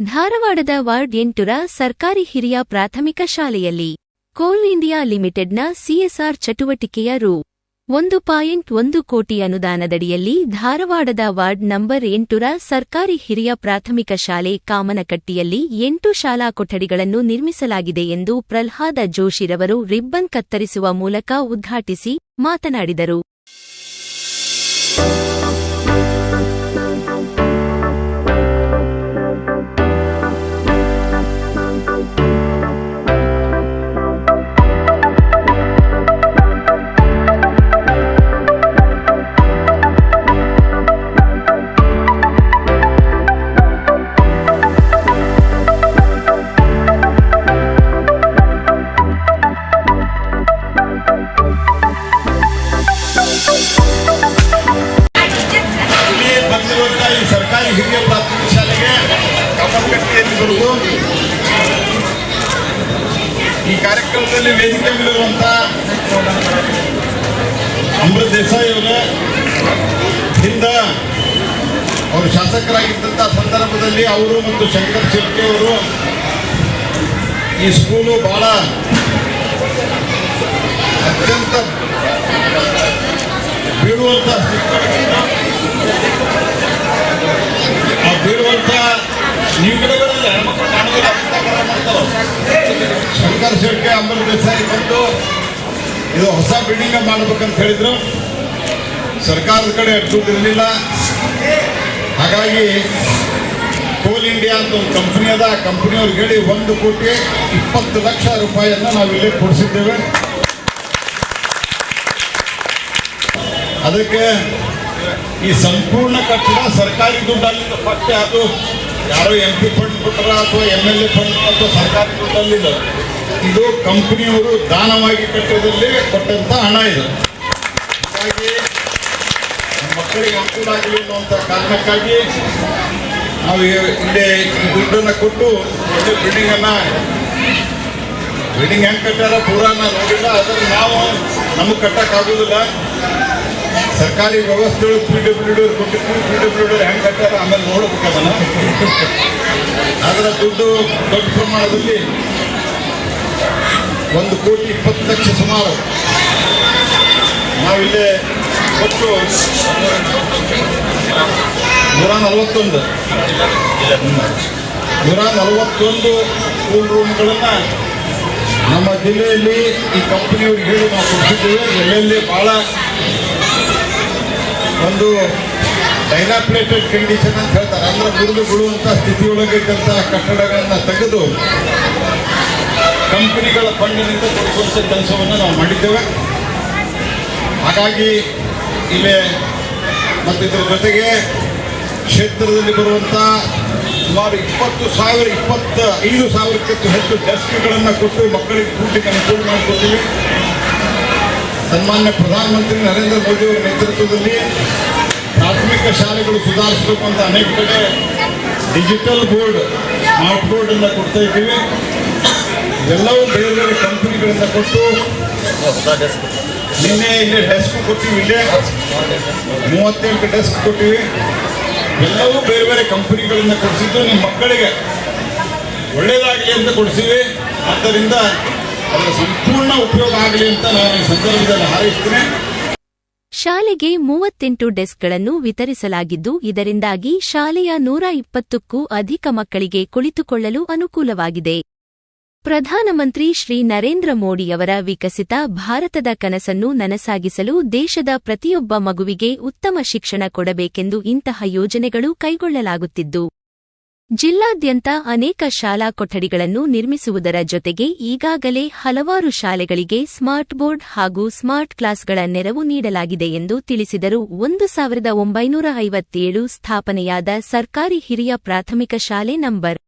ಧಾರವಾಡದ ವಾರ್ಡ್ ಎಂಟುರ ಸರ್ಕಾರಿ ಹಿರಿಯ ಪ್ರಾಥಮಿಕ ಶಾಲೆಯಲ್ಲಿ ಕೋಲ್ ಇಂಡಿಯಾ ಲಿಮಿಟೆಡ್ನ ಸಿಎಸ್ಆರ್ ಚಟುವಟಿಕೆಯ ರೂ. ಒಂದು ಪಾಯಿಂಟ್ ಒಂದು ಕೋಟಿ ಅನುದಾನದಡಿಯಲ್ಲಿ ಧಾರವಾಡದ ವಾರ್ಡ್ ನಂಬರ್ ಎಂಟುರ ಸರ್ಕಾರಿ ಹಿರಿಯ ಪ್ರಾಥಮಿಕ ಶಾಲೆ ಕಾಮನಕಟ್ಟಿಯಲ್ಲಿ ಎಂಟು ಶಾಲಾ ಕೊಠಡಿಗಳನ್ನು ನಿರ್ಮಿಸಲಾಗಿದೆ ಎಂದು ಪ್ರಲ್ಹಾದ ಜೋಶಿರವರು ರಿಬ್ಬನ್ ಕತ್ತರಿಸುವ ಮೂಲಕ ಉದ್ಘಾಟಿಸಿ ಮಾತನಾಡಿದರು. ಈ ಸ್ಕೂಲು ಬಹಳ ಅತ್ಯಂತ ಬೀಳುವಂಥ ಆ ಬೀಳುವಂಥ ನೀವು ಗಿಡಗಳೆಲ್ಲ ಹೆಣ್ಮಕ್ಳು ಶಂಕರ್ ಶೆಟ್ಟಿ ದೇಸಾಯಿ ಬಂದು ಇದು ಹೊಸ ಬಿಲ್ಡಿಂಗ್ ಮಾಡ್ಬೇಕಂತ ಹೇಳಿದ್ರು. ಸರ್ಕಾರದ ಕಡೆ ದುಡ್ಡು ಇರಲಿಲ್ಲ. ಹಾಗಾಗಿ ಕೋಲ್ ಇಂಡಿಯಾ ಅಂತ ಒಂದು ಕಂಪನಿ ಅದ. ಆ ಕಂಪನಿಯವ್ರಿಗೆ ಹೇಳಿ ಒಂದು ಕೋಟಿ ಇಪ್ಪತ್ತು ಲಕ್ಷ ರೂಪಾಯಿಯನ್ನು ನಾವು ಇಲ್ಲಿ ಕೊಡಿಸಿದ್ದೇವೆ. ಅದಕ್ಕೆ ಈ ಸಂಪೂರ್ಣ ಕಟ್ಟಡ ಸರ್ಕಾರಿ ದುಡ್ಡಲ್ಲಿ ಪಟ್ಟೆ ಅದು. ಯಾರೋ ಎಂ ಪಿ ಫಂಡ್ ಕೊಟ್ಟರ ಅಥವಾ ಎಂ ಎಲ್ ಎ ಫಂಡ್ ಅಥವಾ ಸರ್ಕಾರಿ ದುಡ್ಡಲ್ಲಿಲ್ಲ ಇದು ಕಂಪನಿಯವರು ದಾನವಾಗಿ ಕಟ್ಟೋದ್ರಲ್ಲಿ ಕೊಟ್ಟಂತ ಹಣ ಇದು. ಹಾಗಾಗಿ ಮಕ್ಕಳಿಗೆ ಅನುಕೂಲ ಆಗಲಿ ಅನ್ನುವಂಥ ಕಾರಣಕ್ಕಾಗಿ ನಾವು ಹಿಂದೆ ದುಡ್ಡನ್ನು ಕೊಟ್ಟು ದೊಡ್ಡ ಬಿಲ್ಡಿಂಗ್ ಅನ್ನ ಬಿಲ್ಡಿಂಗ್ ಹೆಂಗೆ ಕಟ್ಟಾರ ಪೂರಾನ ನೋಡಿಲ್ಲ ಅದನ್ನು ನಾವು ನಮಗೆ ಕಟ್ಟಕ್ಕಾಗೋದಿಲ್ಲ ಸರ್ಕಾರಿ ವ್ಯವಸ್ಥೆಗಳು ಪಿ ಡಬ್ಲ್ಯೂ ಡಿ ಕೊಟ್ಟಿದ್ದು ಪಿ ಡಬ್ಲ್ಯೂ ಡಿ ಹೆಂಗೆ ಕಟ್ಟಾರ ಆಮೇಲೆ ನೋಡ್ಬೇಕು ಅದನ್ನು. ಅದರ ದುಡ್ಡು ದೊಡ್ಡ ಪ್ರಮಾಣದಲ್ಲಿ ಒಂದು ಕೋಟಿ ಇಪ್ಪತ್ತು ಲಕ್ಷ ಸುಮಾರು. ನಾವಿಲ್ಲೇ ಒಟ್ಟು ನೂರ ನಲವತ್ತೊಂದು ನೂರ ನಲವತ್ತೊಂದು ಸ್ಕೂಲ್ ರೂಮ್ಗಳನ್ನು ನಮ್ಮ ಜಿಲ್ಲೆಯಲ್ಲಿ ಈ ಕಂಪನಿಯವ್ರಿಗೆ ಹೇಳಿ ನಾವು ಕೊಡ್ತಿದ್ದೇವೆ ಎಲ್ಲೆಲ್ಲಿ ಭಾಳ ಒಂದು ಡೈನಾಪ್ಲೇಟೆಡ್ ಕಂಡೀಷನ್ ಅಂತ ಹೇಳ್ತಾರೆ. ಅಂದ್ರೆ ಮುರಿದು ಬೀಳುವಂಥ ಸ್ಥಿತಿಯೊಳಗೆ ಇದ್ದಂಥ ಕಟ್ಟಡಗಳನ್ನು ತೆಗೆದು ಕಂಪನಿಗಳ ಫಂಡಿನಿಂದ ಕೊಡಿಸುವಂಥ ಕೆಲಸವನ್ನು ನಾವು ಮಾಡಿದ್ದೇವೆ. ಹಾಗಾಗಿ ಇಲ್ಲಿ ಮತ್ತಿದ್ರ ಜೊತೆಗೆ ಕ್ಷೇತ್ರದಲ್ಲಿ ಬರುವಂಥ ಸುಮಾರು ಇಪ್ಪತ್ತು ಸಾವಿರ, ಇಪ್ಪತ್ತ ಐದು ಸಾವಿರಕ್ಕಿಂತ ಹೆಚ್ಚು ಡೆಸ್ಕ್ಗಳನ್ನು ಕೊಟ್ಟು ಮಕ್ಕಳಿಗೆ ಕೂಡಲಿಕ್ಕೆ ಅನುಕೂಲ ಮಾಡಿಕೊಟ್ಟಿವೆ ಸನ್ಮಾನ್ಯ ಪ್ರಧಾನಮಂತ್ರಿ ನರೇಂದ್ರ ಮೋದಿ ಅವರ ನೇತೃತ್ವದಲ್ಲಿ ಪ್ರಾಥಮಿಕ ಶಾಲೆಗಳು ಸುಧಾರಿಸಬೇಕು ಅಂತ ಅನೇಕ ಕಡೆ ಡಿಜಿಟಲ್ ಬೋರ್ಡ್ ಸ್ಮಾರ್ಟ್ ಬೋರ್ಡ್ ಅನ್ನ ಕೊಡ್ತಾ ಇದ್ದೀವಿ. ಎಲ್ಲವೂ ಬೇರೆ ಬೇರೆ ಕಂಪನಿಗಳಿಂದ ಕೊಟ್ಟು ನಿನ್ನೆ ಇಲ್ಲಿ ಡೆಸ್ಕ್ ಕೊಟ್ಟಿವಿ ಇಲ್ಲೇ. ಮೂವತ್ತೆಂಟು ಡೆಸ್ಕ್ ಕೊಟ್ಟಿವಿ ಎಲ್ಲವೂ ಬೇರೆ ಬೇರೆ ಕಂಪನಿಗಳಿಂದ ಕೊಡಿಸಿದ್ದು ನಿಮ್ಮ ಮಕ್ಕಳಿಗೆ. ಒಳ್ಳೇದಾಗಲಿ ಅಂತ ಕೊಡಿಸಿವಿ ಆದ್ದರಿಂದ ಅದರ ಸಂಪೂರ್ಣ ಉಪಯೋಗ ಆಗಲಿ ಅಂತ ನಾನು ಈ ಸಂದರ್ಭದಲ್ಲಿ ಹಾರೈಸ್ತೇನೆ. ಶಾಲೆಗೆ ಮೂವತ್ತೆಂಟು ಡೆಸ್ಕ್ಗಳನ್ನು ವಿತರಿಸಲಾಗಿದ್ದು, ಇದರಿಂದಾಗಿ ಶಾಲೆಯ ನೂರ ಇಪ್ಪತ್ತಕ್ಕೂ ಅಧಿಕ ಮಕ್ಕಳಿಗೆ ಕುಳಿತುಕೊಳ್ಳಲು ಅನುಕೂಲವಾಗಿದೆ. ಪ್ರಧಾನಮಂತ್ರಿ ಶ್ರೀ ನರೇಂದ್ರ ಮೋದಿಯವರ ವಿಕಸಿತ ಭಾರತದ ಕನಸನ್ನು ನನಸಾಗಿಸಲು ದೇಶದ ಪ್ರತಿಯೊಬ್ಬ ಮಗುವಿಗೆ ಉತ್ತಮ ಶಿಕ್ಷಣ ಕೊಡಬೇಕೆಂದು ಇಂತಹ ಯೋಜನೆಗಳು ಕೈಗೊಳ್ಳಲಾಗುತ್ತಿದ್ದು. ಜಿಲ್ಲಾದ್ಯಂತ ಅನೇಕ ಶಾಲಾ ಕೊಠಡಿಗಳನ್ನು ನಿರ್ಮಿಸುವುದರ ಜೊತೆಗೆ ಈಗಾಗಲೇ ಹಲವಾರು ಶಾಲೆಗಳಿಗೆ ಸ್ಮಾರ್ಟ್ ಬೋರ್ಡ್ ಹಾಗೂ ಸ್ಮಾರ್ಟ್ ಕ್ಲಾಸ್ಗಳ ನೆರವು ನೀಡಲಾಗಿದೆ ಎಂದು ತಿಳಿಸಿದರು. ಒಂದು ಸಾವಿರದ ಒಂಬೈನೂರ ಐವತ್ತೇಳು ಸ್ಥಾಪನೆಯಾದ ಸರ್ಕಾರಿ ಹಿರಿಯ ಪ್ರಾಥಮಿಕ ಶಾಲೆ ನಂಬರ್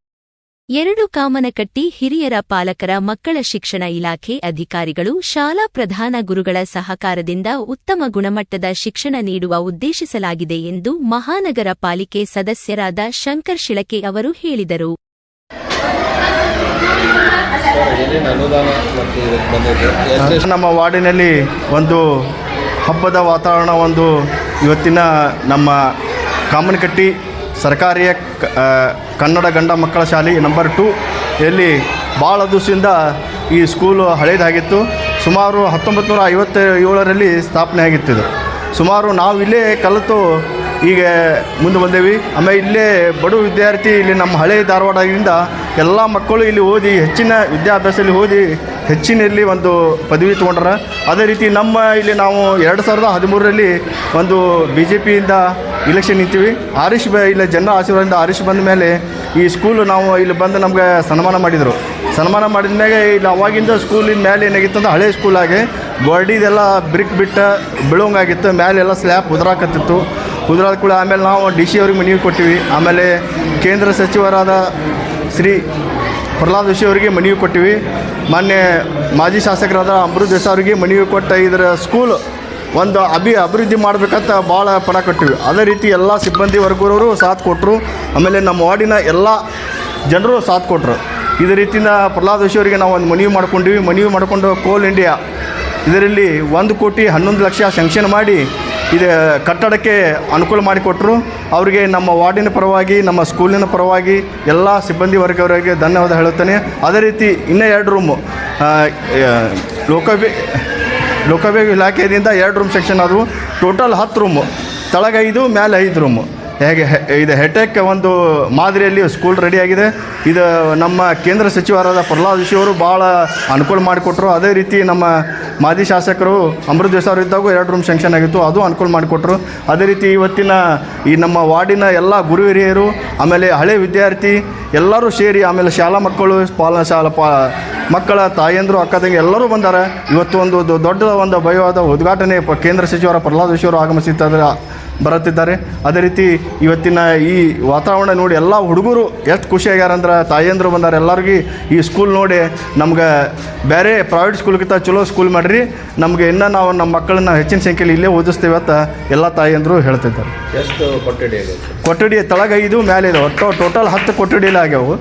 ಎರಡು ಕಾಮನಕಟ್ಟಿ ಹಿರಿಯರ ಪಾಲಕರ ಮಕ್ಕಳ ಶಿಕ್ಷಣ ಇಲಾಖೆ ಅಧಿಕಾರಿಗಳು ಶಾಲಾ ಪ್ರಧಾನ ಗುರುಗಳ ಸಹಕಾರದಿಂದ ಉತ್ತಮ ಗುಣಮಟ್ಟದ ಶಿಕ್ಷಣ ನೀಡುವ ಉದ್ದೇಶಿಸಲಾಗಿದೆ ಎಂದು ಮಹಾನಗರ ಪಾಲಿಕೆ ಸದಸ್ಯರಾದ ಶಂಕರ್ ಶಿಳಕೆ ಅವರು ಹೇಳಿದರು. ನಮ್ಮ ವಾರ್ಡಿನಲ್ಲಿ ಒಂದು ಹಬ್ಬದ ವಾತಾವರಣ ಒಂದು ಇವತ್ತಿನ ನಮ್ಮ ಕಾಮನಕಟ್ಟಿ ಸರ್ಕಾರಿಯ ಕನ್ನಡ ಗಂಡ ಮಕ್ಕಳ ಶಾಲೆ ನಂಬರ್ ಟು. ಇಲ್ಲಿ ಭಾಳ ದಿವಸದಿಂದ ಈ ಸ್ಕೂಲು ಹಳೇದಾಗಿತ್ತು. ಸುಮಾರು ಹತ್ತೊಂಬತ್ತು ನೂರ ಐವತ್ತ ಸ್ಥಾಪನೆ ಆಗಿತ್ತು ಸುಮಾರು ನಾವು ಇಲ್ಲೇ ಕಲಿತು ಈಗ ಮುಂದೆ ಬಂದೇವಿ. ಆಮೇಲೆ ಇಲ್ಲೇ ಬಡ ವಿದ್ಯಾರ್ಥಿ ಇಲ್ಲಿ ನಮ್ಮ ಹಳೆ ಧಾರವಾಡದಿಂದ ಎಲ್ಲ ಮಕ್ಕಳು ಇಲ್ಲಿ ಓದಿ ಹೆಚ್ಚಿನ ವಿದ್ಯಾಭ್ಯಾಸದಲ್ಲಿ ಓದಿ ಹೆಚ್ಚಿನಲ್ಲಿ ಒಂದು ಪದವಿ ತೊಗೊಂಡ್ರ. ಅದೇ ರೀತಿ ನಮ್ಮ ಇಲ್ಲಿ ನಾವು ಎರಡು ಸಾವಿರದ ಹದಿಮೂರರಲ್ಲಿ ಒಂದು ಬಿ ಜೆ ಪಿಯಿಂದ ಇಲೆಕ್ಷನ್ ನಿಂತೀವಿ. ಆರಿಷ್ ಬ ಇಲ್ಲ ಜನರ ಆಶೀರ್ವಾದದಿಂದ ಆರಿಷ್ ಬಂದ ಮೇಲೆ ಈ ಸ್ಕೂಲು ನಾವು ಇಲ್ಲಿ ಬಂದು ನಮಗೆ ಸನ್ಮಾನ ಮಾಡಿದರು. ಸನ್ಮಾನ ಮಾಡಿದ ಮ್ಯಾಗೆ ಇಲ್ಲಿ ಅವಾಗಿಂದ ಸ್ಕೂಲಿನ ಮೇಲೆ ಏನಾಗಿತ್ತು ಅಂದ್ರೆ ಹಳೆ ಸ್ಕೂಲಾಗೆ ಬಾಡಿದೆಲ್ಲ ಬ್ರಿಕ್ ಬಿಟ್ಟ, ಬೀಳೋಂಗಾಗಿತ್ತು. ಮೇಲೆಲ್ಲ ಸ್ಲ್ಯಾಪ್ ಉದುರಾಕತ್ತಿತ್ತು. ಉದುರಾದ ಕೂಡ ಆಮೇಲೆ ನಾವು ಡಿ ಸಿ ಅವ್ರಿಗೆ ಮನವಿ ಕೊಟ್ಟಿವಿ. ಆಮೇಲೆ ಕೇಂದ್ರ ಸಚಿವರಾದ ಶ್ರೀ ಪ್ರಹ್ಲಾದ್ ಜೋಶಿ ಅವರಿಗೆ ಮನವಿ ಕೊಟ್ಟಿವಿ. ಮಾನ್ಯ ಮಾಜಿ ಶಾಸಕರಾದ ಅಮೃತ್ ದೇಸಾಯಿ ಅವರಿಗೆ ಮನವಿ ಕೊಟ್ಟ ಇದರ ಸ್ಕೂಲ್ ಒಂದು ಅಭಿ ಅಭಿವೃದ್ಧಿ ಮಾಡಬೇಕಂತ ಭಾಳ ಪಣ ಕೊಟ್ಟಿವಿ. ಅದೇ ರೀತಿ ಎಲ್ಲ ಸಿಬ್ಬಂದಿ ವರ್ಗದವರು ಸಾಥ್ ಕೊಟ್ಟರು ಆಮೇಲೆ ನಮ್ಮ ವಾರ್ಡಿನ ಎಲ್ಲ ಜನರು ಸಾಥ್ ಕೊಟ್ಟರು ಇದೇ ರೀತಿಯಿಂದ ಪ್ರಹ್ಲಾದ್ ಜೋಶಿ ಅವರಿಗೆ ನಾವು ಒಂದು ಮನವಿ ಮಾಡ್ಕೊಂಡಿವಿ. ಮನವಿ ಮಾಡಿಕೊಂಡು ಕೋಲ್ ಇಂಡಿಯಾ ಇದರಲ್ಲಿ ಒಂದು ಕೋಟಿ ಹನ್ನೊಂದು ಲಕ್ಷ ಸ್ಯಾಂಕ್ಷನ್ ಮಾಡಿ ಇದು, ಕಟ್ಟಡಕ್ಕೆ ಅನುಕೂಲ ಮಾಡಿಕೊಟ್ಟರು ಅವರಿಗೆ ನಮ್ಮ ವಾರ್ಡಿನ ಪರವಾಗಿ, ನಮ್ಮ ಸ್ಕೂಲಿನ ಪರವಾಗಿ, ಎಲ್ಲ ಸಿಬ್ಬಂದಿ ವರ್ಗವರಿಗೆ ಧನ್ಯವಾದ ಹೇಳುತ್ತೇನೆ. ಅದೇ ರೀತಿ ಇನ್ನೂ ಎರಡು ರೂಮು ಲೋಕವೇ ಲೋಕವೇ ಇಲಾಖೆಯಿಂದ ಎರಡು ರೂಮ್ ಸೆಕ್ಷನ್ ಆದವು. ಟೋಟಲ್ ಹತ್ತು ರೂಮು ತಳಗೈದು ಮೇಲೆ ಐದು ರೂಮು ಹೇಗೆ ಇದು ಹೆಟೆಕ್ ಒಂದು ಮಾದರಿಯಲ್ಲಿ ಸ್ಕೂಲ್ ರೆಡಿಯಾಗಿದೆ ಇದು ನಮ್ಮ ಕೇಂದ್ರ ಸಚಿವರಾದ ಪ್ರಹ್ಲಾದ್ ಜೋಶಿ ಅವರು ಭಾಳ ಅನುಕೂಲ ಮಾಡಿಕೊಟ್ರು. ಅದೇ ರೀತಿ ನಮ್ಮ ಮಾಜಿ ಶಾಸಕರು ಅಮೃತ್ ಅವರು ಇದ್ದಾಗ ಎರಡು ರೂಮ್ ಸ್ಯಾಂಕ್ಷನ್ ಆಗಿತ್ತು, ಅದು ಅನುಕೂಲ ಮಾಡಿಕೊಟ್ರು. ಅದೇ ರೀತಿ ಇವತ್ತಿನ ಈ ನಮ್ಮ ವಾರ್ಡಿನ ಎಲ್ಲ ಗುರು ಹಿರಿಯರು ಆಮೇಲೆ ಹಳೆ ವಿದ್ಯಾರ್ಥಿ ಎಲ್ಲರೂ ಸೇರಿ, ಆಮೇಲೆ ಶಾಲಾ ಮಕ್ಕಳು ಪಾಲ ಶಾಲಾ ಪಾ, ಮಕ್ಕಳ ತಾಯಂದರು, ಅಕ್ಕ ಎಲ್ಲರೂ ಬಂದಾರೆ. ಇವತ್ತು ಒಂದು ದೊಡ್ಡ ಒಂದು ಭಯವಾದ ಉದ್ಘಾಟನೆ ಕೇಂದ್ರ ಸಚಿವರ ಪ್ರಹ್ಲಾದ್ ಜೋಶಿ ಅವರು ಆಗಮಿಸಿದ್ದಾರೆ ಬರುತ್ತಿದ್ದಾರೆ. ಅದೇ ರೀತಿ ಇವತ್ತಿನ ಈ ವಾತಾವರಣ ನೋಡಿ ಎಲ್ಲ ಹುಡುಗರು ಎಷ್ಟು ಖುಷಿಯಾಗ್ಯಾರ ಅಂದ್ರೆ ತಾಯಂದರು ಬಂದಾರೆ ಎಲ್ಲರಿಗೂ ಈ ಸ್ಕೂಲ್ ನೋಡಿ ನಮ್ಗೆ ಬೇರೆ ಪ್ರೈವೇಟ್ ಸ್ಕೂಲ್ಗಿಂತ ಚಲೋ ಸ್ಕೂಲ್ ಮಾಡಿರಿ. ನಮಗೆ ಇನ್ನೂ ನಾವು ನಮ್ಮ ಮಕ್ಕಳನ್ನ ಹೆಚ್ಚಿನ ಸಂಖ್ಯೆಯಲ್ಲಿ ಇಲ್ಲೇ ಓದಿಸ್ತೇವೆ ಅಂತ ಎಲ್ಲ ತಾಯಂದರು ಹೇಳ್ತಿದ್ದಾರೆ. ಎಷ್ಟು ಕೊಠಡಿ ಕೊಠಡಿ ತಳಗ ಐದು ಮೇಲೆ ಇದೆ. ಒಟ್ಟು ಟೋಟಲ್ ಹತ್ತು ಕೊಠಡಿಯಲ್ಲಿ ಆಗ್ಯಾವು.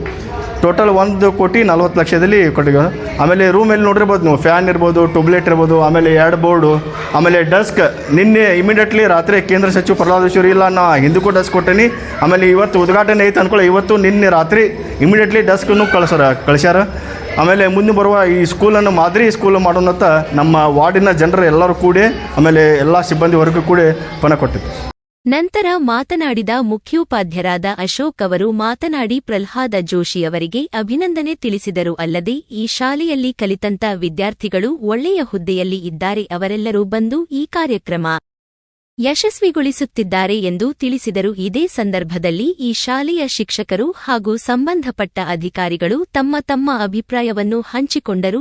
ಟೋಟಲ್ ಒಂದು ಕೋಟಿ ನಲ್ವತ್ತು ಲಕ್ಷದಲ್ಲಿ ಕೊಟ್ಟಿಗೆ ಆಮೇಲೆ ರೂಮಲ್ಲಿ ನೋಡಿರ್ಬೋದು ನೀವು ಫ್ಯಾನ್ ಇರ್ಬೋದು ಟ್ಯೂಬ್ಲೈಟ್ ಇರ್ಬೋದು, ಆಮೇಲೆ ಎರಡು ಬೋರ್ಡು ಆಮೇಲೆ ಡಸ್ಕ್ ನಿನ್ನೆ ಇಮಿಡಿಯೇಟ್ಲಿ ರಾತ್ರಿ ಕೇಂದ್ರ ಸಚಿವ ಪ್ರಹ್ಲಾದ್ ಜೋಶಿ ಇಲ್ಲ ನಾ ಹಿಂದಕ್ಕೂ ಡಸ್ಕ್ ಕೊಟ್ಟೇನಿ. ಆಮೇಲೆ ಇವತ್ತು ಉದ್ಘಾಟನೆ ಐತೆ ಅಂದ್ಕೊಳ್ಳಿ ಇವತ್ತು ನಿನ್ನೆ ರಾತ್ರಿ ಇಮಿಡಿಯೇಟ್ಲಿ ಡಸ್ಕನ್ನು ಕಳ್ಸಾರ ಕಳಿಸ್ಯಾರ ಆಮೇಲೆ ಮುಂದೆ ಬರುವ ಈ ಸ್ಕೂಲನ್ನು ಮಾದರಿ ಸ್ಕೂಲ್ ಮಾಡೋಣಂತ ನಮ್ಮ ವಾರ್ಡಿನ ಜನರು ಎಲ್ಲರೂ ಕೂಡಿ, ಆಮೇಲೆ ಎಲ್ಲ ಸಿಬ್ಬಂದಿ ವರ್ಗ ಕೂಡಿ ಪಣ ಕೊಟ್ಟಿದ್ದು ನಂತರ ಮಾತನಾಡಿದ ಮುಖ್ಯೋಪಾಧ್ಯರಾದ ಅಶೋಕ್ ಅವರು ಮಾತನಾಡಿ ಪ್ರಹ್ಲಾದ ಜೋಶಿ ಅವರಿಗೆ ಅಭಿನಂದನೆ ತಿಳಿಸಿದರು. ಅಲ್ಲದೆ, ಈ ಶಾಲೆಯಲ್ಲಿ ಕಲಿತಂತ ವಿದ್ಯಾರ್ಥಿಗಳು ಒಳ್ಳೆಯ ಹುದ್ದೆಯಲ್ಲಿ ಇದ್ದಾರೆ. ಅವರೆಲ್ಲರೂ ಬಂದು ಈ ಕಾರ್ಯಕ್ರಮ ಯಶಸ್ವಿಗೊಳಿಸುತ್ತಿದ್ದಾರೆ ಎಂದು ತಿಳಿಸಿದರು. ಇದೇ ಸಂದರ್ಭದಲ್ಲಿ ಈ ಶಾಲೆಯ ಶಿಕ್ಷಕರು ಹಾಗೂ ಸಂಬಂಧಪಟ್ಟ ಅಧಿಕಾರಿಗಳು ತಮ್ಮ ತಮ್ಮ ಅಭಿಪ್ರಾಯವನ್ನು ಹಂಚಿಕೊಂಡರು.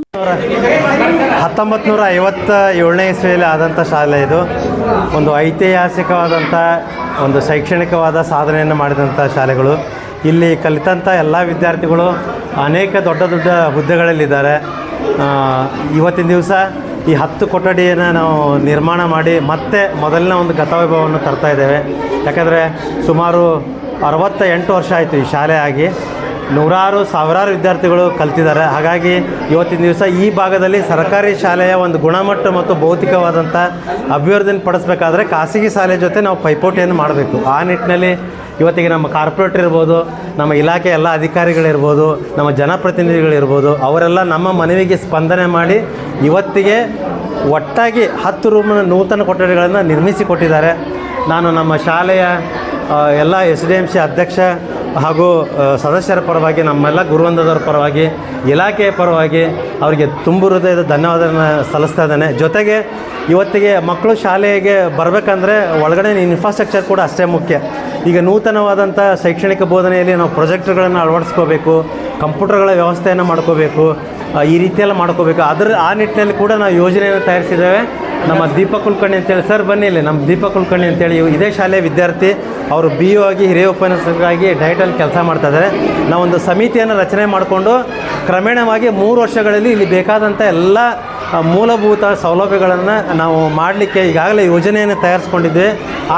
ಹತ್ತೊಂಬತ್ತು ನೂರ ಐವತ್ತ ಏಳನೇ ಇಸ್ವಿಯಲ್ಲಿ ಆದಂಥ ಶಾಲೆ ಇದು. ಒಂದು ಐತಿಹಾಸಿಕವಾದಂಥ ಒಂದು ಶೈಕ್ಷಣಿಕವಾದ ಸಾಧನೆಯನ್ನು ಮಾಡಿದಂಥ ಶಾಲೆಗಳು. ಇಲ್ಲಿ ಕಲಿತಂಥ ಎಲ್ಲ ವಿದ್ಯಾರ್ಥಿಗಳು ಅನೇಕ ದೊಡ್ಡ ದೊಡ್ಡ ಹುದ್ದೆಗಳಲ್ಲಿದ್ದಾರೆ. ಇವತ್ತಿನ ದಿವಸ ಈ ಹತ್ತು ಕೊಠಡಿಯನ್ನು ನಾವು ನಿರ್ಮಾಣ ಮಾಡಿ ಮತ್ತೆ ಮೊದಲನೇ ಒಂದು ಗತವೈಭವವನ್ನು ತರ್ತಾ ಇದ್ದೇವೆ. ಯಾಕಂದರೆ ಸುಮಾರು ಅರವತ್ತ ಎಂಟು ವರ್ಷ ಆಯಿತು ಈ ಶಾಲೆ ಆಗಿ. ನೂರಾರು ಸಾವಿರಾರು ವಿದ್ಯಾರ್ಥಿಗಳು ಕಲ್ತಿದ್ದಾರೆ. ಹಾಗಾಗಿ ಇವತ್ತಿನ ದಿವಸ ಈ ಭಾಗದಲ್ಲಿ ಸರ್ಕಾರಿ ಶಾಲೆಯ ಒಂದು ಗುಣಮಟ್ಟ ಮತ್ತು ಭೌತಿಕವಾದಂಥ ಅಭಿವೃದ್ಧಿನ ಪಡಿಸ್ಬೇಕಾದ್ರೆ ಖಾಸಗಿ ಶಾಲೆ ಜೊತೆ ನಾವು ಪೈಪೋಟಿಯನ್ನು ಮಾಡಬೇಕು. ಆ ನಿಟ್ಟಿನಲ್ಲಿ ಇವತ್ತಿಗೆ ನಮ್ಮ ಕಾರ್ಪೊರೇಟರ್ ಇರ್ಬೋದು, ನಮ್ಮ ಇಲಾಖೆ ಎಲ್ಲ ಅಧಿಕಾರಿಗಳಿರ್ಬೋದು, ನಮ್ಮ ಜನಪ್ರತಿನಿಧಿಗಳಿರ್ಬೋದು, ಅವರೆಲ್ಲ ನಮ್ಮ ಮನವಿಗೆ ಸ್ಪಂದನೆ ಮಾಡಿ ಇವತ್ತಿಗೆ ಒಟ್ಟಾಗಿ ಹತ್ತು ರೂಮ್ನ ನೂತನ ಕೊಠಡಿಗಳನ್ನು ನಿರ್ಮಿಸಿ ಕೊಟ್ಟಿದ್ದಾರೆ. ನಾನು ನಮ್ಮ ಶಾಲೆಯ ಎಲ್ಲ ಎಸ್ ಡಿ ಎಂ ಸಿ ಅಧ್ಯಕ್ಷ ಹಾಗೂ ಸದಸ್ಯರ ಪರವಾಗಿ, ನಮ್ಮೆಲ್ಲ ಗುರುವಂದದವರ ಪರವಾಗಿ ಇಲಾಖೆಯ ಪರವಾಗಿ ಅವರಿಗೆ ತುಂಬು ಹೃದಯದ ಧನ್ಯವಾದನ ಸಲ್ಲಿಸ್ತಾ ಇದ್ದಾನೆ. ಜೊತೆಗೆ ಇವತ್ತಿಗೆ ಮಕ್ಕಳು ಶಾಲೆಗೆ ಬರಬೇಕಂದ್ರೆ ಒಳಗಡೆ ಇನ್ಫ್ರಾಸ್ಟ್ರಕ್ಚರ್ ಕೂಡ ಅಷ್ಟೇ ಮುಖ್ಯ. ಈಗ ನೂತನವಾದಂಥ ಶೈಕ್ಷಣಿಕ ಬೋಧನೆಯಲ್ಲಿ ನಾವು ಪ್ರೊಜೆಕ್ಟ್ಗಳನ್ನು ಅಳವಡಿಸ್ಕೋಬೇಕು, ಕಂಪ್ಯೂಟರ್ಗಳ ವ್ಯವಸ್ಥೆಯನ್ನು ಮಾಡ್ಕೋಬೇಕು ಈ ರೀತಿಯೆಲ್ಲ ಮಾಡ್ಕೋಬೇಕು. ಅದರ ಆ ನಿಟ್ಟಿನಲ್ಲಿ ಕೂಡ ನಾವು ಯೋಜನೆಯನ್ನು ತಯಾರಿಸಿದ್ದೇವೆ. ನಮ್ಮ ದೀಪ ಕುಲಕರ್ಣಿ ಅಂತೇಳಿ, ಸರ್, ಬನ್ನಿ ಇಲ್ಲಿ, ನಮ್ಮ ದೀಪ ಕುಲಕರ್ಣಿ ಅಂತೇಳಿ ಇದೇ ಶಾಲೆಯ ವಿದ್ಯಾರ್ಥಿ ಅವರು ಬಿ ಯು ಆಗಿ, ಹಿರಿಯ ಉಪನ್ಯಾಸಕರಾಗಿ ಡೈಟಲ್ ಕೆಲಸ ಮಾಡ್ತಾಯಿದ್ದಾರೆ ನಾವೊಂದು ಸಮಿತಿಯನ್ನು ರಚನೆ ಮಾಡಿಕೊಂಡು ಕ್ರಮೇಣವಾಗಿ ಮೂರು ವರ್ಷಗಳಲ್ಲಿ ಇಲ್ಲಿ ಬೇಕಾದಂಥ ಎಲ್ಲ ಮೂಲಭೂತ ಸೌಲಭ್ಯಗಳನ್ನು ನಾವು ಮಾಡಲಿಕ್ಕೆ ಈಗಾಗಲೇ ಯೋಜನೆಯನ್ನು ತಯಾರಿಸ್ಕೊಂಡಿದ್ವಿ.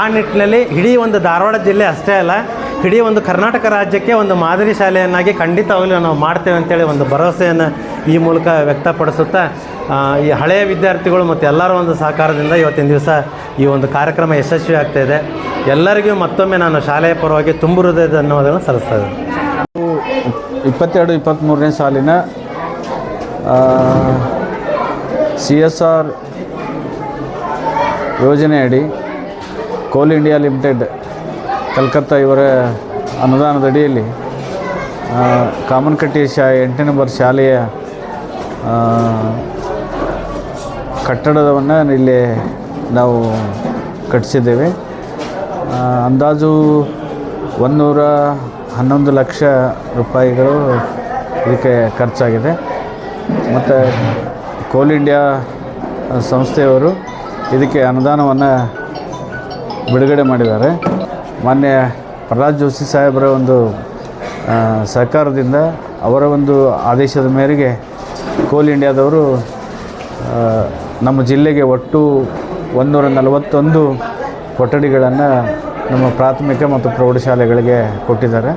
ಆ ನಿಟ್ಟಿನಲ್ಲಿ ಇಡೀ ಒಂದು ಧಾರವಾಡ ಜಿಲ್ಲೆ ಅಷ್ಟೇ ಅಲ್ಲ ಇಡೀ ಒಂದು ಕರ್ನಾಟಕ ರಾಜ್ಯಕ್ಕೆ ಒಂದು ಮಾದರಿ ಶಾಲೆಯನ್ನಾಗಿ ಖಂಡಿತವಾಗಲೂ ನಾವು ಮಾಡ್ತೇವೆ ಅಂತೇಳಿ ಒಂದು ಭರವಸೆಯನ್ನು ಈ ಮೂಲಕ ವ್ಯಕ್ತಪಡಿಸುತ್ತಾ ಈ ಹಳೆಯ ವಿದ್ಯಾರ್ಥಿಗಳು ಮತ್ತು ಎಲ್ಲರ ಒಂದು ಸಹಕಾರದಿಂದ ಇವತ್ತಿನ ದಿವಸ ಈ ಒಂದು ಕಾರ್ಯಕ್ರಮ ಯಶಸ್ವಿ ಆಗ್ತಾ ಇದೆ. ಎಲ್ಲರಿಗೂ ಮತ್ತೊಮ್ಮೆ ನಾನು ಶಾಲೆಯ ಪರವಾಗಿ ತುಂಬು ಹೃದಯದ ಧನ್ಯವಾದಗಳನ್ನು ಸಲ್ಲಿಸ್ತಾ ಇದ್ದೇನೆ. ಇಪ್ಪತ್ತೆರಡು, ಇಪ್ಪತ್ತ್ಮೂರನೇ ಸಾಲಿನ ಸಿ ಎಸ್ ಆರ್ ಯೋಜನೆಯಡಿ ಕೋಲ್ ಇಂಡಿಯಾ ಲಿಮಿಟೆಡ್ ಕಲ್ಕತ್ತಾ ಇವರ ಅನುದಾನದ ಅಡಿಯಲ್ಲಿ ಆ, ಕಾಮನ್ಕಟ್ಟಿ ಶಾ ಎಂಟು ನಂಬರ್ ಶಾಲೆಯ ಕಟ್ಟಡವನ್ನು ಇಲ್ಲಿ ನಾವು ಕಟ್ಟಿಸಿದ್ದೇವೆ. ಅಂದಾಜು ಒಂದೂರ ಹನ್ನೊಂದು ಲಕ್ಷ ರೂಪಾಯಿಗಳು ಇದಕ್ಕೆ ಖರ್ಚಾಗಿದೆ. ಮತ್ತು ಕೋಲ್ ಇಂಡಿಯಾ ಸಂಸ್ಥೆಯವರು ಇದಕ್ಕೆ ಅನುದಾನವನ್ನು ಬಿಡುಗಡೆ ಮಾಡಿದ್ದಾರೆ. ಮಾನ್ಯ ಪ್ರಹ್ಲಾದ್ ಜೋಶಿ ಸಾಹೇಬರ ಒಂದು ಸರ್ಕಾರದಿಂದ ಅವರ ಒಂದು ಆದೇಶದ ಮೇರೆಗೆ ಕೋಲ್ ಇಂಡಿಯಾದವರು ನಮ್ಮ ಜಿಲ್ಲೆಗೆ ಒಟ್ಟು ಒಂದೂರ ನಲವತ್ತೊಂದು ಕೊಠಡಿಗಳನ್ನು ನಮ್ಮ ಪ್ರಾಥಮಿಕ ಮತ್ತು ಪ್ರೌಢಶಾಲೆಗಳಿಗೆ ಕೊಟ್ಟಿದ್ದಾರೆ.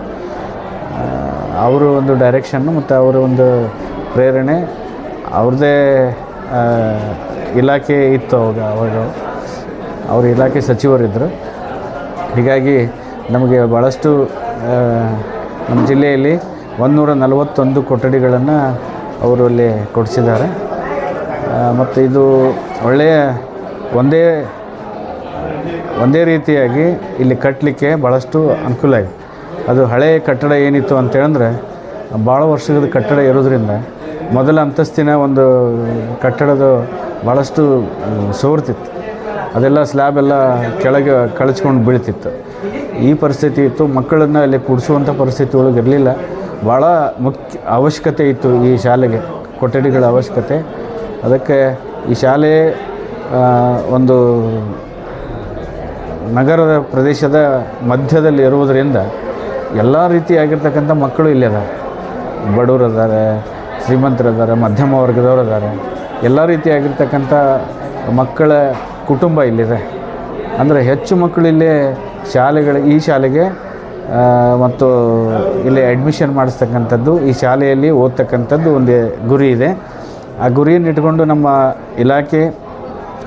ಅವರು ಒಂದು ಡೈರೆಕ್ಷನ್ನು ಮತ್ತು ಅವರ ಒಂದು ಪ್ರೇರಣೆ. ಅವ್ರದ್ದೇ ಇಲಾಖೆ ಇತ್ತು ಅವಾಗ ಅವಾಗ. ಅವ್ರ ಇಲಾಖೆ ಸಚಿವರಿದ್ದರು ಹೀಗಾಗಿ ನಮಗೆ ಭಾಳಷ್ಟು ನಮ್ಮ ಜಿಲ್ಲೆಯಲ್ಲಿ ಒಂದೂರ ನಲವತ್ತೊಂದು ಕೊಠಡಿಗಳನ್ನು ಅವರು ಅಲ್ಲಿ ಕೊಡಿಸಿದ್ದಾರೆ. ಮತ್ತು ಇದು ಒಳ್ಳೆಯ ಒಂದೇ ಒಂದೇ ರೀತಿಯಾಗಿ ಇಲ್ಲಿ ಕಟ್ಟಲಿಕ್ಕೆ ಭಾಳಷ್ಟು ಅನುಕೂಲ ಇದೆ ಅದು ಹಳೆಯ ಕಟ್ಟಡ ಏನಿತ್ತು ಅಂತೇಳಂದರೆ ಭಾಳ ವರ್ಷದ ಕಟ್ಟಡ ಇರೋದ್ರಿಂದ ಮೊದಲ ಅಂತಸ್ತಿನ ಒಂದು ಕಟ್ಟಡದ ಭಾಳಷ್ಟು ಸೋರ್ತಿತ್ತು. ಅದೆಲ್ಲ ಸ್ಲ್ಯಾಬ್ ಎಲ್ಲ ಕೆಳಗೆ ಕಳಚ್ಕೊಂಡು ಬೀಳ್ತಿತ್ತು. ಈ ಪರಿಸ್ಥಿತಿ ಇತ್ತು. ಮಕ್ಕಳನ್ನು ಅಲ್ಲಿ ಕೂಡಿಸುವಂಥ ಪರಿಸ್ಥಿತಿ ಒಳಗೆ ಇರಲಿಲ್ಲ. ಭಾಳ ಮುಖ್ಯ ಅವಶ್ಯಕತೆ ಇತ್ತು ಈ ಶಾಲೆಗೆ, ಕೊಠಡಿಗಳ ಅವಶ್ಯಕತೆ. ಅದಕ್ಕೆ ಈ ಶಾಲೆ ಒಂದು ನಗರದ ಪ್ರದೇಶದ ಮಧ್ಯದಲ್ಲಿ ಇರುವುದರಿಂದ ಎಲ್ಲ ರೀತಿಯಾಗಿರ್ತಕ್ಕಂಥ ಮಕ್ಕಳು ಇಲ್ಲಿ ಅದಾರೆ. ಬಡವರು ಅದಾರೆ ಮಧ್ಯಮ ವರ್ಗದವರು ಅದಾರೆ. ಎಲ್ಲ ರೀತಿಯಾಗಿರ್ತಕ್ಕಂಥ ಮಕ್ಕಳ ಕುಟುಂಬ ಇಲ್ಲಿದೆ. ಅಂದರೆ ಹೆಚ್ಚು ಮಕ್ಕಳು ಇಲ್ಲಿ ಶಾಲೆಗಳ, ಈ ಶಾಲೆಗೆ ಮತ್ತು ಇಲ್ಲಿ ಅಡ್ಮಿಷನ್ ಮಾಡಿಸ್ತಕ್ಕಂಥದ್ದು, ಈ ಶಾಲೆಯಲ್ಲಿ ಓದ್ತಕ್ಕಂಥದ್ದು ಒಂದು ಗುರಿ ಇದೆ. ಆ ಗುರಿಯನ್ನು ಇಟ್ಕೊಂಡು ನಮ್ಮ ಇಲಾಖೆ,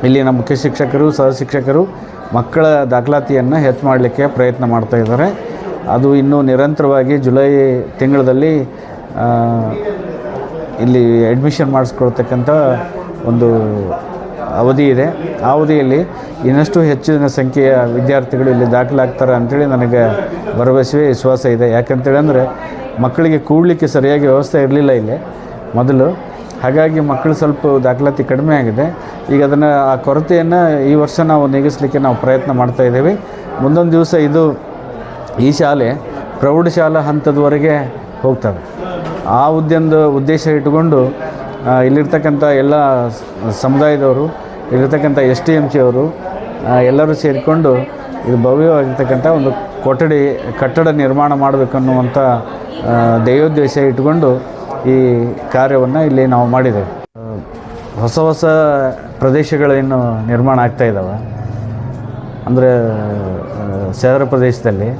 ಇಲ್ಲಿ ನಮ್ಮ ಮುಖ್ಯ ಶಿಕ್ಷಕರು, ಸಹ ಶಿಕ್ಷಕರು ಮಕ್ಕಳ ದಾಖಲಾತಿಯನ್ನು ಹೆಚ್ಚು ಮಾಡಲಿಕ್ಕೆ ಪ್ರಯತ್ನ ಮಾಡ್ತಾ ಇದ್ದಾರೆ. ಅದು ಇನ್ನೂ ನಿರಂತರವಾಗಿ ಜುಲೈ ತಿಂಗಳಲ್ಲಿ ಇಲ್ಲಿ ಅಡ್ಮಿಷನ್ ಮಾಡಿಸ್ಕೊಳ್ತಕ್ಕಂಥ ಒಂದು ಅವಧಿ ಇದೆ. ಆ ಅವಧಿಯಲ್ಲಿ ಇನ್ನಷ್ಟು ಹೆಚ್ಚಿನ ಸಂಖ್ಯೆಯ ವಿದ್ಯಾರ್ಥಿಗಳು ಇಲ್ಲಿ ದಾಖಲಾಗ್ತಾರೆ ಅಂಥೇಳಿ ನನಗೆ ಭರವಸೆ, ವಿಶ್ವಾಸ ಇದೆ. ಯಾಕಂತೇಳಿ ಅಂದರೆ ಮಕ್ಕಳಿಗೆ ಕೂಡಲಿಕ್ಕೆ ಸರಿಯಾಗಿ ವ್ಯವಸ್ಥೆ ಇರಲಿಲ್ಲ ಇಲ್ಲಿ ಮೊದಲು. ಹಾಗಾಗಿ ಮಕ್ಕಳು ಸ್ವಲ್ಪ ದಾಖಲಾತಿ ಕಡಿಮೆ ಆಗಿದೆ. ಈಗ ಅದನ್ನು, ಆ ಕೊರತೆಯನ್ನು ಈ ವರ್ಷ ನಾವು ನೀಗಿಸಲಿಕ್ಕೆ ನಾವು ಪ್ರಯತ್ನ ಮಾಡ್ತಾ ಇದ್ದೇವೆ. ಮುಂದೊಂದು ದಿವಸ ಇದು ಈ ಶಾಲೆ ಪ್ರೌಢಶಾಲಾ ಹಂತದವರೆಗೆ ಹೋಗ್ತವೆ. ಆ ಉದ್ಯಮದ ಉದ್ದೇಶ ಇಟ್ಟುಕೊಂಡು ಇಲ್ಲಿರ್ತಕ್ಕಂಥ ಎಲ್ಲ ಸಮುದಾಯದವರು ಇಲ್ಲಿರ್ತಕ್ಕಂಥ ಎಸ್ ಟಿ ಎಂ ಸಿ ಅವರು ಎಲ್ಲರೂ ಸೇರಿಕೊಂಡು ಇದು ಭವ್ಯವಾಗಿರ್ತಕ್ಕಂಥ ಒಂದು ಕೊಠಡಿ, ಕಟ್ಟಡ ನಿರ್ಮಾಣ ಮಾಡಬೇಕನ್ನುವಂಥ ದೈವೋದ್ದೇಶ ಇಟ್ಕೊಂಡು ಈ ಕಾರ್ಯವನ್ನು ಇಲ್ಲಿ ನಾವು ಮಾಡಿದ್ದೇವೆ. ಹೊಸ ಹೊಸ ಪ್ರದೇಶಗಳೇನು ನಿರ್ಮಾಣ ಆಗ್ತಾ ಇದ್ದಾವೆ. ಅಂದರೆ ಸದರ ಪ್ರದೇಶದಲ್ಲಿ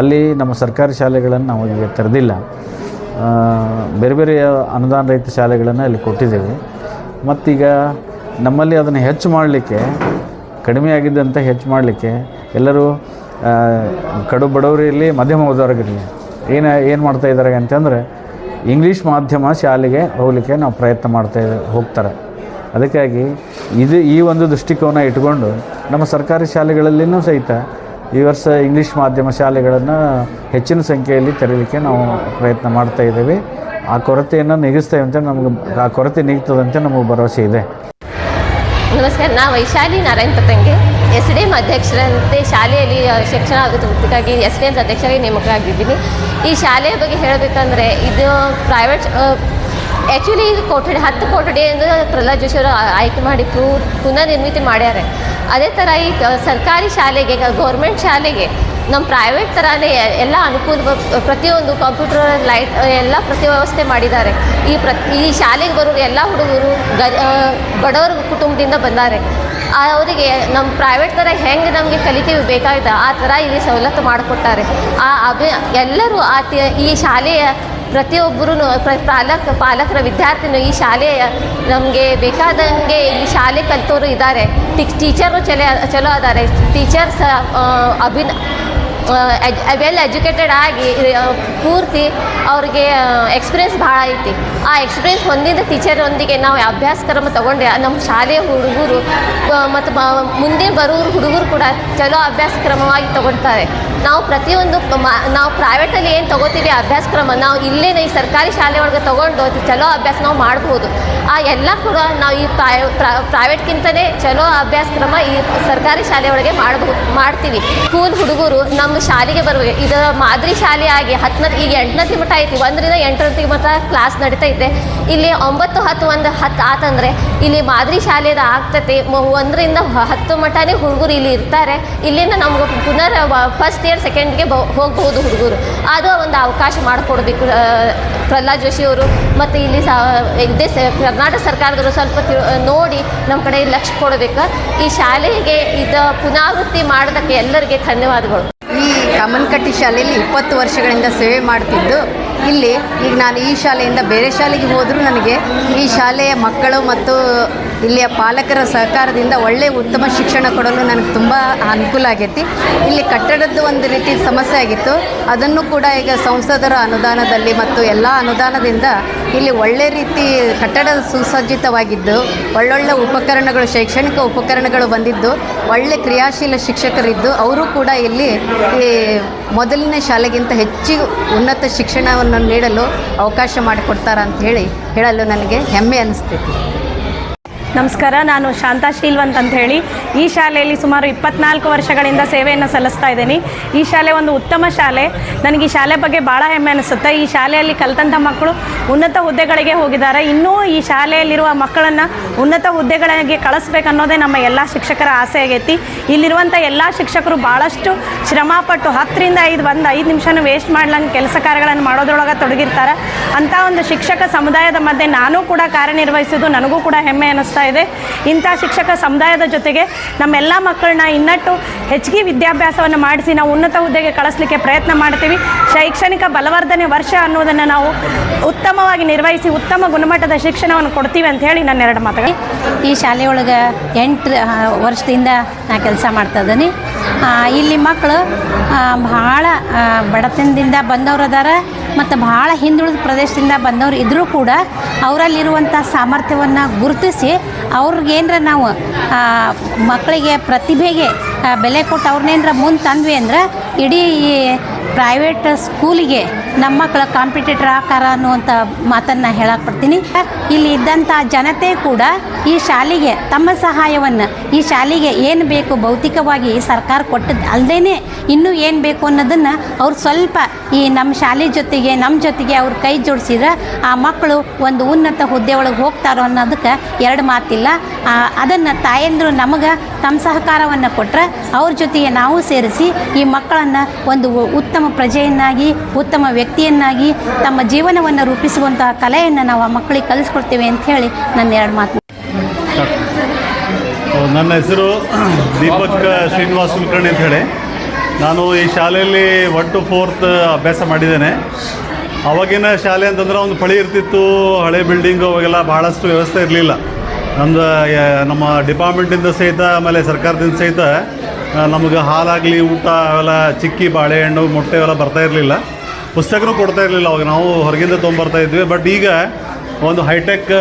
ಅಲ್ಲಿ ನಮ್ಮ ಸರ್ಕಾರಿ ಶಾಲೆಗಳನ್ನು ನಾವು ಈಗ ತೆರೆದಿಲ್ಲ. ಬೇರೆ ಬೇರೆ ಅನುದಾನ ರಹಿತ ಶಾಲೆಗಳನ್ನು ಅಲ್ಲಿ ಕೊಟ್ಟಿದ್ದೇವೆ. ಮತ್ತೀಗ ನಮ್ಮಲ್ಲಿ ಅದನ್ನು ಹೆಚ್ಚು ಮಾಡಲಿಕ್ಕೆ, ಕಡಿಮೆ ಆಗಿದ್ದಂತ ಹೆಚ್ಚು ಮಾಡಲಿಕ್ಕೆ ಎಲ್ಲರೂ ಕಡು ಬಡವರು ಇರಲಿ ಮಧ್ಯಮ ಓದೋರಿಗಿರಲಿ ಏನು ಏನು ಮಾಡ್ತಾ ಇದ್ದಾರೆ ಅಂತಂದರೆ, ಇಂಗ್ಲೀಷ್ ಮಾಧ್ಯಮ ಶಾಲೆಗೆ ಹೋಗಲಿಕ್ಕೆ ನಾವು ಪ್ರಯತ್ನ ಮಾಡ್ತಾ ಹೋಗ್ತಾರೆ. ಅದಕ್ಕಾಗಿ ಇದು, ಈ ಒಂದು ದೃಷ್ಟಿಕೋನ ಇಟ್ಕೊಂಡು ನಮ್ಮ ಸರ್ಕಾರಿ ಶಾಲೆಗಳಲ್ಲಿನೂ ಸಹಿತ ಈ ವರ್ಷ ಇಂಗ್ಲೀಷ್ ಮಾಧ್ಯಮ ಶಾಲೆಗಳನ್ನು ಹೆಚ್ಚಿನ ಸಂಖ್ಯೆಯಲ್ಲಿ ತೆರೀಲಿಕ್ಕೆ ನಾವು ಪ್ರಯತ್ನ ಮಾಡ್ತಾ ಇದ್ದೇವೆ. ಆ ಕೊರತೆಯನ್ನು ನೀಗಿಸ್ತೇವೆ ಅಂತ ನಮಗೆ, ಆ ಕೊರತೆ ನೀಗ್ತದಂತೆ ನಮಗೆ ಭರವಸೆ ಇದೆ. ನಮಸ್ಕಾರ ನಾ Vaishali Narayan Patange. S D M ಅಧ್ಯಕ್ಷರಂತೆ ಶಾಲೆಯಲ್ಲಿ ಶಿಕ್ಷಣ ವೃತ್ತಿಗಾಗಿ ಎಸ್ ಡಿ ಎಂ ಅಧ್ಯಕ್ಷರಾಗಿ ನೇಮಕರಾಗಿದ್ದೀನಿ ಈ ಶಾಲೆಯ ಬಗ್ಗೆ ಹೇಳಬೇಕಂದ್ರೆ, ಇದು ಪ್ರೈವೇಟ್ ಆ್ಯಕ್ಚುಲಿ ಇದು ಕೊಠಡಿ ಹತ್ತು ಕೊಠಡಿಯಿಂದ ಪ್ರಹ್ಲಾದ್ ಜೋಶಿ ಅವರು ಆಯ್ಕೆ ಮಾಡಿ ಪುನರ್ನಿರ್ಮಿತಿ ಪುನಃ ನಿರ್ಮಿತಿ ಮಾಡ್ಯಾರೆ. ಅದೇ ಥರ ಈ ಸರ್ಕಾರಿ ಶಾಲೆಗೆ, ಗೌರ್ಮೆಂಟ್ ಶಾಲೆಗೆ ನಮ್ಮ ಪ್ರೈವೇಟ್ ಥರನೇ ಎಲ್ಲ ಅನುಕೂಲ ಪ್ರತಿಯೊಂದು ಕಂಪ್ಯೂಟರ್ ಲೈಟ್ ಎಲ್ಲ ಪ್ರತಿ ವ್ಯವಸ್ಥೆ ಮಾಡಿದ್ದಾರೆ. ಈ ಪ್ರತಿ, ಈ ಶಾಲೆಗೆ ಬರೋರು ಎಲ್ಲ ಹುಡುಗರು, ಗ ಬಡವರ ಕುಟುಂಬದಿಂದ ಬಂದಾರೆ. ಅವರಿಗೆ ನಮ್ಮ ಪ್ರೈವೇಟ್ ಥರ ಹೆಂಗೆ ನಮಗೆ ಕಲಿತೀವಿ ಬೇಕಾಗಿದೆ ಆ ಥರ ಇಲ್ಲಿ ಸವಲತ್ತು ಮಾಡಿಕೊಟ್ಟಾರೆ. ಆ ಅಭಿ, ಎಲ್ಲರೂ ಆ ಈ ಶಾಲೆಯ ಪ್ರತಿಯೊಬ್ಬರೂ ಪಾಲಕ, ಪಾಲಕರ ವಿದ್ಯಾರ್ಥಿನೂ ಈ ಶಾಲೆಯ ನಮಗೆ ಬೇಕಾದಂಗೆ ಈ ಶಾಲೆ ಕಲಿತವರು ಇದ್ದಾರೆ. ಟೀಚರು ಚಲೋ ಚಲೋ ಅದಾರೆ. ಟೀಚರ್ಸ್ ಅಭಿನ ವೆಲ್ ಎಜುಕೇಟೆಡ್ ಆಗಿ ಪೂರ್ತಿ ಅವ್ರಿಗೆ ಎಕ್ಸ್ಪೀರಿಯನ್ಸ್ ಭಾಳ ಐತಿ. ಆ ಎಕ್ಸ್ಪೀರಿಯನ್ಸ್ ಹೊಂದಿದ ಟೀಚರೊಂದಿಗೆ ನಾವು ಅಭ್ಯಾಸಕ್ರಮ ತೊಗೊಂಡ್ರೆ ನಮ್ಮ ಶಾಲೆಯ ಹುಡುಗರು ಮತ್ತು ಮುಂದೆ ಬರೋರು ಹುಡುಗರು ಕೂಡ ಚಲೋ ಅಭ್ಯಾಸಕ್ರಮವಾಗಿ ತೊಗೊಳ್ತಾರೆ. ನಾವು ಪ್ರತಿಯೊಂದು ನಾವು ಪ್ರೈವೇಟಲ್ಲಿ ಏನು ತಗೋತೀವಿ ಅಭ್ಯಾಸಕ್ರಮ, ನಾವು ಇಲ್ಲೇನೇ ಈ ಸರ್ಕಾರಿ ಶಾಲೆ ಒಳಗೆ ತೊಗೊಂಡು ಚಲೋ ಅಭ್ಯಾಸ ನಾವು ಮಾಡ್ಬೋದು. ಆ ಎಲ್ಲ ಕೂಡ ನಾವು ಈ ಪ್ರೈವೇಟ್ಗಿಂತಲೇ ಚಲೋ ಅಭ್ಯಾಸಕ್ರಮ ಈ ಸರ್ಕಾರಿ ಶಾಲೆ ಒಳಗೆ ಮಾಡ್ಬೋದು ಮಾಡ್ತೀವಿ. ಸ್ಕೂಲ್ ಹುಡುಗರು ನಮ್ಮ ಶಾಲೆಗೆ ಬರಬೇಕು ಇದು ಮಾದರಿ ಶಾಲೆ ಆಗಿ ಹತ್ತನೇ, ಈಗ ಎಂಟನೇ ಮಟ್ಟ ಐತಿ, ಒಂದರಿಂದ ಎಂಟನೇ ಮಟ್ಟ ಕ್ಲಾಸ್ ನಡೀತೈತೆ ಇಲ್ಲಿ ಒಂಬತ್ತು ಹತ್ತು ಒಂದು ಹತ್ತು ಆತಂದರೆ ಇಲ್ಲಿ ಮಾದರಿ ಶಾಲೆದ ಆಗ್ತೈತಿ. ಒಂದರಿಂದ ಹತ್ತು ಮಟ್ಟನೇ ಹುಡುಗರು ಇಲ್ಲಿ ಇರ್ತಾರೆ. ಇಲ್ಲಿಂದ ನಮ್ಗೆ ಪುನರ್ ಫಸ್ಟ್ ಇಯರ್ ಸೆಕೆಂಡ್ಗೆ ಬ ಹೋಗ್ಬೋದು ಹುಡುಗರು. ಅದು ಒಂದು ಅವಕಾಶ ಮಾಡಿಕೊಡ್ಬೇಕು ಪ್ರಹ್ಲಾದ್ ಜೋಶಿ ಅವರು. ಮತ್ತು ಇಲ್ಲಿ ಸಾ ಕರ್ನಾಟಕ ಸರ್ಕಾರದವರು ಸ್ವಲ್ಪ ನೋಡಿ ನಮ್ಮ ಕಡೆ ಲಕ್ಷ್ಯ ಕೊಡಬೇಕು. ಈ ಶಾಲೆಗೆ ಇದು ಪುನರಾವೃತ್ತಿ ಮಾಡೋದಕ್ಕೆ ಎಲ್ಲರಿಗೆ ಧನ್ಯವಾದಗಳು. ಈ ಕಮ್ಮನಕಟ್ಟಿ ಶಾಲೆಯಲ್ಲಿ ಇಪ್ಪತ್ತು ವರ್ಷಗಳಿಂದ ಸೇವೆ ಮಾಡ್ತಿದ್ದು. ಇಲ್ಲಿ ಈಗ ನಾನು ಈ ಶಾಲೆಯಿಂದ ಬೇರೆ ಶಾಲೆಗೆ ಹೋದರೂ ನನಗೆ ಈ ಶಾಲೆಯ ಮಕ್ಕಳು ಮತ್ತು ಇಲ್ಲಿಯ ಪಾಲಕರ ಸಹಕಾರದಿಂದ ಒಳ್ಳೆಯ ಉತ್ತಮ ಶಿಕ್ಷಣ ಕೊಡಲು ನನಗೆ ತುಂಬ ಅನುಕೂಲ ಆಗೈತಿ. ಇಲ್ಲಿ ಕಟ್ಟಡದ್ದು ಒಂದು ರೀತಿ ಸಮಸ್ಯೆ ಆಗಿತ್ತು. ಅದನ್ನು ಕೂಡ ಈಗ ಸಂಸದರ ಅನುದಾನದಲ್ಲಿ ಮತ್ತು ಎಲ್ಲ ಅನುದಾನದಿಂದ ಇಲ್ಲಿ ಒಳ್ಳೆ ರೀತಿ ಕಟ್ಟಡ ಸುಸಜ್ಜಿತವಾಗಿದ್ದು, ಒಳ್ಳೊಳ್ಳೆ ಉಪಕರಣಗಳು, ಶೈಕ್ಷಣಿಕ ಉಪಕರಣಗಳು ಬಂದಿದ್ದು, ಒಳ್ಳೆ ಕ್ರಿಯಾಶೀಲ ಶಿಕ್ಷಕರಿದ್ದು, ಅವರು ಕೂಡ ಇಲ್ಲಿ ಮೊದಲನೇ ಶಾಲೆಗಿಂತ ಹೆಚ್ಚು ಉನ್ನತ ಶಿಕ್ಷಣವನ್ನು ನೀಡಲು ಅವಕಾಶ ಮಾಡಿಕೊಡ್ತಾರ ಅಂತ ಹೇಳಿ ಹೇಳಲು ನನಗೆ ಹೆಮ್ಮೆ ಅನಿಸ್ತೈತಿ. ನಮಸ್ಕಾರ, ನಾನು ಶಾಂತಾ ಶೀಲ್ವಂತ್ ಅಂತ ಹೇಳಿ ಈ ಶಾಲೆಯಲ್ಲಿ ಸುಮಾರು ಇಪ್ಪತ್ನಾಲ್ಕು ವರ್ಷಗಳಿಂದ ಸೇವೆಯನ್ನು ಸಲ್ಲಿಸ್ತಾ ಇದ್ದೀನಿ. ಈ ಶಾಲೆ ಒಂದು ಉತ್ತಮ ಶಾಲೆ. ನನಗೆ ಈ ಶಾಲೆ ಬಗ್ಗೆ ಭಾಳ ಹೆಮ್ಮೆ ಅನಿಸುತ್ತೆ. ಈ ಶಾಲೆಯಲ್ಲಿ ಕಲಿತಂಥ ಮಕ್ಕಳು ಉನ್ನತ ಹುದ್ದೆಗಳಿಗೆ ಹೋಗಿದ್ದಾರೆ. ಇನ್ನೂ ಈ ಶಾಲೆಯಲ್ಲಿರುವ ಮಕ್ಕಳನ್ನು ಉನ್ನತ ಹುದ್ದೆಗಳಿಗೆ ಕಳಿಸ್ಬೇಕನ್ನೋದೇ ನಮ್ಮ ಎಲ್ಲ ಶಿಕ್ಷಕರ ಆಸೆ ಆಗೈತಿ. ಇಲ್ಲಿರುವಂಥ ಎಲ್ಲ ಶಿಕ್ಷಕರು ಭಾಳಷ್ಟು ಶ್ರಮಪಟ್ಟು ಹತ್ತರಿಂದ ಐದು ಒಂದು ಐದು ನಿಮಿಷನೂ ವೇಸ್ಟ್ ಮಾಡ್ಲಂಗೆ ಕೆಲಸ ಕಾರ್ಯಗಳನ್ನು ಮಾಡೋದ್ರೊಳಗೆ ತೊಡಗಿರ್ತಾರೆ. ಅಂಥ ಒಂದು ಶಿಕ್ಷಕ ಸಮುದಾಯದ ಮಧ್ಯೆ ನಾನು ಕೂಡ ಕಾರ್ಯನಿರ್ವಹಿಸೋದು ನನಗೂ ಕೂಡ ಹೆಮ್ಮೆ ಅನ್ನಿಸ್ತಾ ಇದೆ. ಇಂಥ ಶಿಕ್ಷಕ ಸಮುದಾಯದ ಜೊತೆಗೆ ನಮ್ಮೆಲ್ಲ ಮಕ್ಕಳನ್ನ ಇನ್ನಟ್ಟು ಹೆಚ್ಚಿಗೆ ವಿದ್ಯಾಭ್ಯಾಸವನ್ನು ಮಾಡಿಸಿ ನಾವು ಉನ್ನತ ಹುದ್ದೆಗೆ ಕಳಿಸ್ಲಿಕ್ಕೆ ಪ್ರಯತ್ನ ಮಾಡ್ತೀವಿ. ಶೈಕ್ಷಣಿಕ ಬಲವರ್ಧನೆ ವರ್ಷ ಅನ್ನೋದನ್ನು ನಾವು ಉತ್ತಮವಾಗಿ ನಿರ್ವಹಿಸಿ ಉತ್ತಮ ಗುಣಮಟ್ಟದ ಶಿಕ್ಷಣವನ್ನು ಕೊಡ್ತೀವಿ ಅಂತ ಹೇಳಿ ನನ್ನ ಎರಡು ಮಾತುಗಳು. ಈ ಶಾಲೆಯೊಳಗೆ ಎಂಟು ವರ್ಷದಿಂದ ನಾ ಕೆಲಸ ಮಾಡ್ತಾ ಇದ್ದೀನಿ. ಇಲ್ಲಿ ಮಕ್ಕಳು ಭಾಳ ಬಡತನದಿಂದ ಬಂದವ್ರು ಮತ್ತು ಭಾಳ ಹಿಂದುಳಿದ ಪ್ರದೇಶದಿಂದ ಬಂದವರು ಇದ್ದರೂ ಕೂಡ ಅವರಲ್ಲಿರುವಂಥ ಸಾಮರ್ಥ್ಯವನ್ನು ಗುರುತಿಸಿ ಅವ್ರಿಗೇನ್ರ ನಾವು ಮಕ್ಕಳಿಗೆ ಪ್ರತಿಭೆಗೆ ಬೆಲೆ ಕೊಟ್ಟು ಅವ್ರನ್ನೇನರ ಮುಂದೆ ತಂದ್ವಿ ಅಂದ್ರೆ ಇಡೀ ಪ್ರೈವೇಟ್ ಸ್ಕೂಲಿಗೆ ನಮ್ಮ ಮಕ್ಕಳ ಕಾಂಪಿಟೇಟರ್ ಆಕಾರ ಅನ್ನುವಂಥ ಮಾತನ್ನು ಹೇಳಕ್ಕೆ ಪಡ್ತೀನಿ ಇಲ್ಲಿ ಇದ್ದಂಥ ಜನತೆ ಕೂಡ ಈ ಶಾಲೆಗೆ ತಮ್ಮ ಸಹಾಯವನ್ನು, ಈ ಶಾಲೆಗೆ ಏನು ಬೇಕು ಭೌತಿಕವಾಗಿ ಸರ್ಕಾರ ಕೊಟ್ಟದ್ದು ಅಲ್ಲದೇ ಇನ್ನೂ ಏನು ಬೇಕು ಅನ್ನೋದನ್ನು ಅವ್ರು ಸ್ವಲ್ಪ ಈ ನಮ್ಮ ಶಾಲೆ ಜೊತೆಗೆ ನಮ್ಮ ಜೊತೆಗೆ ಅವ್ರ ಕೈ ಜೋಡಿಸಿದ್ರೆ ಆ ಮಕ್ಕಳು ಒಂದು ಉನ್ನತ ಹುದ್ದೆ ಒಳಗೆ ಹೋಗ್ತಾರೋ ಅನ್ನೋದಕ್ಕೆ ಎರಡು ಮಾತಿಲ್ಲ. ಅದನ್ನು ತಾಯಂದರು ನಮಗೆ ತಮ್ಮ ಸಹಕಾರವನ್ನು ಕೊಟ್ಟರೆ ಅವ್ರ ಜೊತೆಗೆ ನಾವು ಸೇರಿಸಿ ಈ ಮಕ್ಕಳನ್ನು ಒಂದು ಉ- ಪ್ರಜೆಯನ್ನಾಗಿ, ಉತ್ತಮ ವ್ಯಕ್ತಿಯನ್ನಾಗಿ, ತಮ್ಮ ಜೀವನವನ್ನು ರೂಪಿಸುವಂತಹ ಕಲೆಯನ್ನು ನಾವು ಆ ಮಕ್ಕಳಿಗೆ ಕಲಿಸ್ಕೊಡ್ತೇವೆ ಅಂತ ಹೇಳಿ ನನ್ನ ಎರಡು ಮಾತು. ನನ್ನ ಹೆಸರು ದೀಪಕ್ ಶ್ರೀನಿವಾಸ್ ಕುಲಕರ್ಣಿ ಅಂತ ಹೇಳಿ. ನಾನು ಈ ಶಾಲೆಯಲ್ಲಿ ಒನ್ ಟು ಫೋರ್ತ್ ಅಭ್ಯಾಸ ಮಾಡಿದ್ದೇನೆ. ಅವಾಗಿನ ಶಾಲೆ ಅಂತಂದ್ರೆ ಒಂದು ಪಳಿ ಇರ್ತಿತ್ತು, ಹಳೆ ಬಿಲ್ಡಿಂಗು ಅವಾಗೆಲ್ಲ ಭಾಳಷ್ಟು ವ್ಯವಸ್ಥೆ ಇರಲಿಲ್ಲ. ನಮ್ದು, ಯ- ನಮ್ಮ ಡಿಪಾರ್ಟ್ಮೆಂಟಿಂದ ಸಹಿತ, ಆಮೇಲೆ ಸರ್ಕಾರದಿಂದ ಸಹಿತ ನಮಗೆ ಹಾಲಾಗಲಿ ಊಟ ಅವೆಲ್ಲ ಚಿಕ್ಕಿ, ಬಾಳೆಹಣ್ಣು ಮೊಟ್ಟೆ ಅವೆಲ್ಲ ಬರ್ತಾ ಇರಲಿಲ್ಲ. ಪುಸ್ತಕನೂ ಕೊಡ್ತಾ ಇರಲಿಲ್ಲ, ಅವಾಗ ನಾವು ಹೊರಗಿಂದ ತೊಗೊಂಬರ್ತಾ ಇದ್ವಿ. ಬಟ್ ಈಗ ಒಂದು ಹೈಟೆಕ್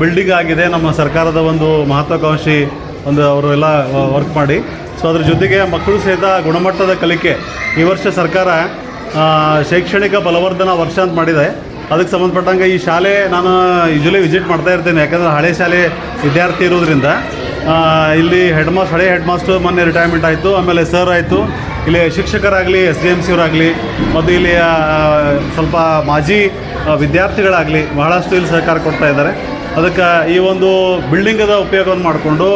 ಬಿಲ್ಡಿಂಗ್ ಆಗಿದೆ. ನಮ್ಮ ಸರ್ಕಾರದ ಒಂದು ಮಹತ್ವಾಕಾಂಕ್ಷಿ ಒಂದು ಅವರು ಎಲ್ಲ ವರ್ಕ್ ಮಾಡಿ. ಸೊ ಅದ್ರ ಜೊತೆಗೆ ಮಕ್ಕಳು ಸಹಿತ ಗುಣಮಟ್ಟದ ಕಲಿಕೆ. ಈ ವರ್ಷ ಸರ್ಕಾರ ಶೈಕ್ಷಣಿಕ ಬಲವರ್ಧನ ವರ್ಷ ಅಂತ ಮಾಡಿದೆ. ಅದಕ್ಕೆ ಸಂಬಂಧಪಟ್ಟಂಗೆ ಈ ಶಾಲೆ ನಾನು ಯೂಶಲಿ ವಿಸಿಟ್ ಮಾಡ್ತಾ ಇರ್ತೇನೆ. ಯಾಕಂದರೆ ಹಳೆ ಶಾಲೆ ವಿದ್ಯಾರ್ಥಿ ಇರೋದ್ರಿಂದ. ಇಲ್ಲಿ ಹೆಡ್ ಮಾಸ್ಟರ್ ಹಳೆ ಹೆಡ್ ಮಾಸ್ಟರ್ ಮೊನ್ನೆ ರಿಟೈರ್ಮೆಂಟ್ ಆಯಿತು, ಆಮೇಲೆ ಸರ್ ಆಯಿತು. ಇಲ್ಲಿ ಶಿಕ್ಷಕರಾಗಲಿ ಎಸ್ ಡಿ ಎಂ ಸಿ ಅವರಾಗಲಿ, ಮತ್ತು ಇಲ್ಲಿ ಸ್ವಲ್ಪ ಮಾಜಿ ವಿದ್ಯಾರ್ಥಿಗಳಾಗಲಿ ಬಹಳಷ್ಟು ಇಲ್ಲಿ ಸಹಕಾರ ಕೊಡ್ತಾ ಇದ್ದಾರೆ. ಅದಕ್ಕೆ ಈ ಒಂದು ಬಿಲ್ಡಿಂಗದ ಉಪಯೋಗವನ್ನು ಮಾಡಿಕೊಂಡು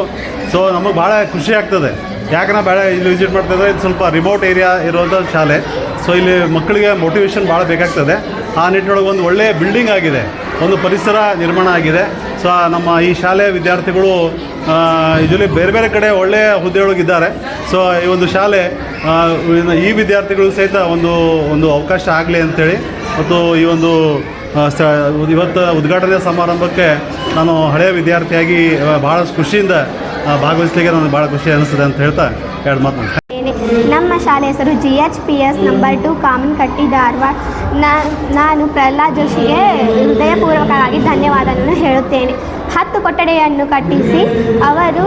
ಸೊ ನಮಗೆ ಭಾಳ ಖುಷಿ ಆಗ್ತದೆ. ಯಾಕಂದ್ರೆ ಭಾಳ ಇಲ್ಲಿ ವಿಸಿಟ್ ಮಾಡ್ತಾ ಇದ್ದಾರೆ ಇದು ಸ್ವಲ್ಪ ರಿಮೋಟ್ ಏರಿಯಾ ಇರುವಂಥ ಶಾಲೆ. ಸೊ ಇಲ್ಲಿ ಮಕ್ಕಳಿಗೆ ಮೋಟಿವೇಶನ್ ಭಾಳ ಬೇಕಾಗ್ತದೆ. ಆ ನಿಟ್ಟಿನೊಳಗೆ ಒಂದು ಒಳ್ಳೆಯ ಬಿಲ್ಡಿಂಗ್ ಆಗಿದೆ. ಒಂದು ಪರಿಸರ ನಿರ್ಮಾಣ ಆಗಿದೆ ಸೊ ನಮ್ಮ ಈ ಶಾಲೆಯ ವಿದ್ಯಾರ್ಥಿಗಳು ಇದರಲ್ಲಿ ಬೇರೆ ಬೇರೆ ಕಡೆ ಒಳ್ಳೆಯ ಹುದ್ದೆಯೊಳಗಿದ್ದಾರೆ ಸೊ ಈ ಒಂದು ಶಾಲೆ ಈ ವಿದ್ಯಾರ್ಥಿಗಳು ಸಹಿತ ಒಂದು ಒಂದು ಅವಕಾಶ ಆಗಲಿ ಅಂಥೇಳಿ ಮತ್ತು ಈ ಒಂದು ಇವತ್ತು ಉದ್ಘಾಟನೆ ಸಮಾರಂಭಕ್ಕೆ ನಾನು ಹಳೆಯ ವಿದ್ಯಾರ್ಥಿಯಾಗಿ ಭಾಳಷ್ಟು ಖುಷಿಯಿಂದ ಭಾಗವಹಿಸಲಿಕ್ಕೆ ನನಗೆ ಭಾಳ ಖುಷಿ ಅನಿಸ್ತದೆ ಅಂತ ಹೇಳ್ತಾ ಎರಡು ಮಾತು. ನಮ್ಮ ಶಾಲೆ ಹೆಸರು G H P S number two Kamankatti Dharwad. ನಾನು ಪ್ರಹ್ಲಾದ್ ಜೋಶಿಗೆ ಹೃದಯಪೂರ್ವಕವಾಗಿ ಧನ್ಯವಾದಗಳನ್ನು ಹೇಳುತ್ತೇನೆ. ಹತ್ತು ಕೊಠಡಿಯನ್ನು ಕಟ್ಟಿಸಿ, ಅವರು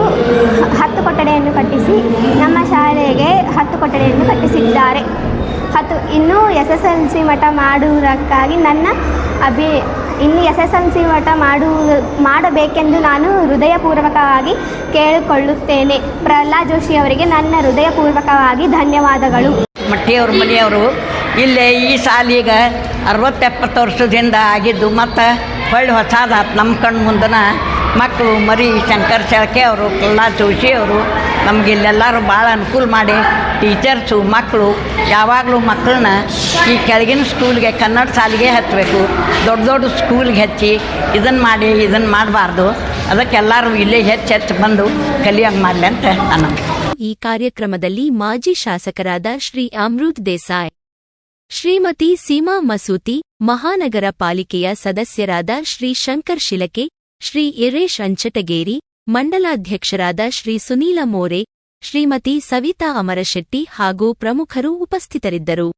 ಹತ್ತು ಕೊಠಡಿಯನ್ನು ಕಟ್ಟಿಸಿ ನಮ್ಮ ಶಾಲೆಗೆ ಹತ್ತು ಕೊಠಡಿಯನ್ನು ಕಟ್ಟಿಸಿದ್ದಾರೆ. ಹತ್ತು, ಇನ್ನೂ ಎಸ್ ಎಸ್ ಎಲ್ ಸಿ ಮಠ ಮಾಡುವುದಕ್ಕಾಗಿ ನನ್ನ ಅಭಿ ಇನ್ನು ಎಸ್ ಎಸ್ ಎಲ್ ಸಿ ಮಠ ಮಾಡು ಮಾಡಬೇಕೆಂದು ನಾನು ಹೃದಯಪೂರ್ವಕವಾಗಿ ಕೇಳಿಕೊಳ್ಳುತ್ತೇನೆ. ಪ್ರಹ್ಲಾದ್ ಜೋಶಿ ಅವರಿಗೆ ನನ್ನ ಹೃದಯಪೂರ್ವಕವಾಗಿ ಧನ್ಯವಾದಗಳು. ಮಟ್ಟಿಯವ್ರ ಮನೆಯವರು, ಇಲ್ಲೇ ಈ ಸಾಲೀಗ ಅರವತ್ತೆಪ್ಪತ್ತು ವರ್ಷದಿಂದ ಆಗಿದ್ದು ಮತ್ತು ಹೊಳ್ಳಿ ಹೊಸಾದ ನಮ್ಮ ಕಣ್ಣು ಮುಂದನ ಮಕ್ಕಳು ಮರಿ ಶಂಕರ್ ಶೆಳಕೆ ಅವರು, ಪ್ರಹ್ಲಾದ್ ಜೋಶಿ ಅವರು ನಮ್ಗೆ ಇಲ್ಲೆಲ್ಲರೂ ಭಾಳ ಅನುಕೂಲ ಮಾಡಿ ಟೀಚರ್ಸು, ಮಕ್ಕಳು, ಯಾವಾಗಲೂ ಮಕ್ಕಳನ್ನ ಈ ಕೆಳಗಿನ ಸ್ಕೂಲ್ಗೆ, ಕನ್ನಡ ಶಾಲೆಗೆ ಹತ್ತಬೇಕು ದೊಡ್ಡ ದೊಡ್ಡ ಸ್ಕೂಲ್ಗೆ ಹಚ್ಚಿ ಇದನ್ನು ಮಾಡಿ ಇದನ್ನು ಮಾಡಬಾರ್ದು. ಅದಕ್ಕೆಲ್ಲರೂ ಇಲ್ಲೇ ಹೆಚ್ಚು ಹೆಚ್ಚು ಬಂದು ಕಲಿಯಂಗೆ ಮಾಡಲಿ ಅಂತ ನಾನು ಈ ಕಾರ್ಯಕ್ರಮದಲ್ಲಿ ಮಾಜಿ ಶಾಸಕರಾದ ಶ್ರೀ ಅಮೃತ್ ದೇಸಾಯ್, ಶ್ರೀಮತಿ ಸೀಮಾ ಮಸೂತಿ, ಮಹಾನಗರ ಪಾಲಿಕೆಯ ಸದಸ್ಯರಾದ ಶ್ರೀ ಶಂಕರ್ ಶಿಲಕೆ, ಶ್ರೀ ಇರೇಶ್ ಅಂಚಟಗೇರಿ ಮಂಡಲಾಧ್ಯಕ್ಷರಾದ ಶ್ರೀ ಸುನೀಲ ಮೋರೆ ಶ್ರೀಮತಿ ಸವಿತಾ ಅಮರಶೆಟ್ಟಿ ಹಾಗೂ ಪ್ರಮುಖರು ಉಪಸ್ಥಿತರಿದ್ದರು.